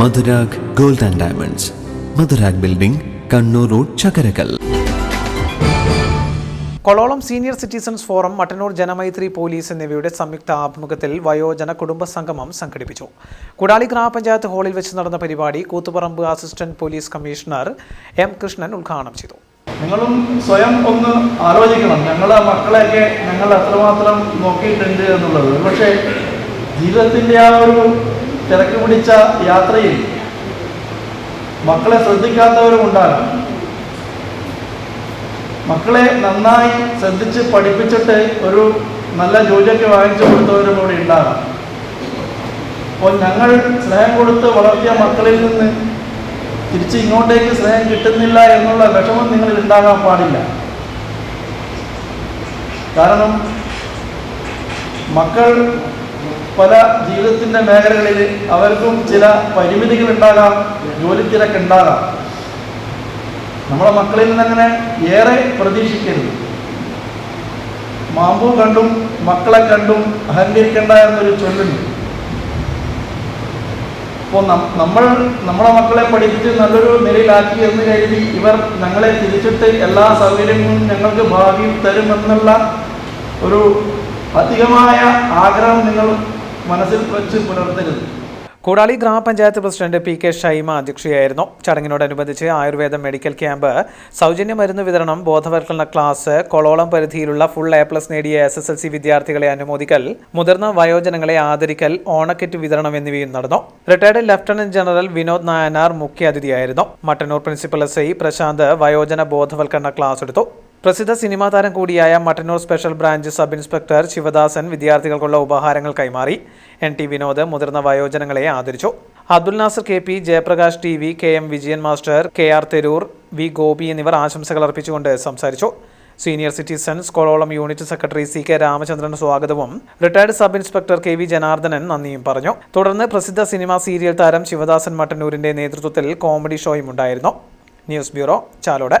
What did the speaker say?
Madhurag gold and diamonds. Madhurag building Kannur road Chakkarakkal. Kololam senior citizens forum Mattannur Janamaithri police എന്നിവയുടെ സംയുക്ത ആഭിമുഖ്യത്തിൽ വയോജന കുടുംബ സംഗമം സംഘടിപ്പിച്ചു. കുടാളി ഗ്രാമപഞ്ചായത്ത് ഹാളിൽ വെച്ച് നടന്ന പരിപാടി Koothuparamba assistant police commissioner M Krishnan ഉദ്ഘാടനം ചെയ്തു. നിങ്ങളും സ്വയം ഒന്ന് ആലോചിക്കണം. ഞങ്ങളെ മക്കളെയൊക്കെ ഞങ്ങൾ എത്രമാത്രം നോക്കിയിട്ടുണ്ട് എന്നുള്ളത്. പക്ഷേ ജീവിതത്തിന്റെ ആ ഒരു തിരക്ക് പിടിച്ച യാത്രയിൽ മക്കളെ ശ്രദ്ധിക്കാത്തവരും ഉണ്ടാകാം മക്കളെ നന്നായി ശ്രദ്ധിച്ച് പഠിപ്പിച്ചിട്ട് ഒരു നല്ല ജോലിയൊക്കെ വാങ്ങിച്ചു കൊടുത്തവരും കൂടി ഉണ്ടാകാം അപ്പോൾ ഞങ്ങൾ സ്നേഹം കൊടുത്ത് വളർത്തിയ മക്കളിൽ നിന്ന് തിരിച്ച് ഇങ്ങോട്ടേക്ക് സ്നേഹം കിട്ടുന്നില്ല എന്നുള്ള വിഷമം നിങ്ങളിൽ ഉണ്ടാകാൻ പാടില്ല. കാരണം മക്കൾ പല ജീവിതത്തിന്റെ മേഖലകളിൽ അവർക്കും ചില പരിമിതികൾ ഉണ്ടാകാം. ജോലി തിരക്കുണ്ടാകാം നമ്മളെ മക്കളിൽ നിന്ന് അങ്ങനെ ഏറെ പ്രതീക്ഷിക്കരുത്. മാമ്പു കണ്ടും മക്കളെ കണ്ടും അഹങ്കരിക്കേണ്ട എന്നൊരു ചൊല്ലുണ്ട്. അപ്പോൾ നമ്മൾ നമ്മളെ മക്കളെ പഠിപ്പിച്ച് നല്ലൊരു നിലയിലാക്കി എന്ന് കരുതി ഇവർ ഞങ്ങളെ തിരിച്ചിട്ട് എല്ലാ സൗകര്യങ്ങളും ഞങ്ങൾക്ക് ഭാവിയിൽ തരുമെന്നുള്ള ഒരു അധികമായ ആഗ്രഹം നിങ്ങൾ മനസ്സിൽ വെച്ച് പുലർത്തരുത്. കൂടാളി ഗ്രാമപഞ്ചായത്ത് പ്രസിഡന്റ് പി കെ ഷൈമ അധ്യക്ഷയായിരുന്നു. ചടങ്ങിനോടനുബന്ധിച്ച് ആയുർവേദ മെഡിക്കൽ ക്യാമ്പ് സൗജന്യ മരുന്ന് വിതരണം ബോധവൽക്കരണ ക്ലാസ് കൊളോളം പരിധിയിലുള്ള ഫുൾ എ പ്ലസ് നേടിയ എസ് എസ് എൽ സി വിദ്യാർത്ഥികളെ അനുമോദിക്കൽ മുതിർന്ന വയോജനങ്ങളെ ആദരിക്കൽ ഓണക്കിറ്റ് വിതരണം എന്നിവയും നടന്നു. Retired lieutenant general Vinod Nayanar മുഖ്യാതിഥിയായിരുന്നു. Mattannur principal S I Prashanth വയോജന ബോധവൽക്കരണ ക്ലാസ് എടുത്തു. പ്രസിദ്ധ സിനിമാ താരം കൂടിയായ Mattannur special branch sub inspector Sivadasan വിദ്യാർത്ഥികൾക്കുള്ള ഉപഹാരങ്ങൾ കൈമാറി. എൻ ടി വിനോദ് മുതിർന്ന വയോജനങ്ങളെ ആദരിച്ചു. Abdul Nasar K P Jayaprakash T V K M Vijayan master K R Theroor V Gopi എന്നിവർ ആശംസകൾ അർപ്പിച്ചുകൊണ്ട് സംസാരിച്ചു. Senior citizen സ്കോളോളം unit secretary C K Ramachandran സ്വാഗതവും retired sub inspector K V Janardhanan നന്ദിയും പറഞ്ഞു. തുടർന്ന് പ്രസിദ്ധ സിനിമാ സീരിയൽ താരം ശിവദാസൻ മട്ടന്നൂരിന്റെ നേതൃത്വത്തിൽ കോമഡി ഷോയും ഉണ്ടായിരുന്നു. News bureau Chalode.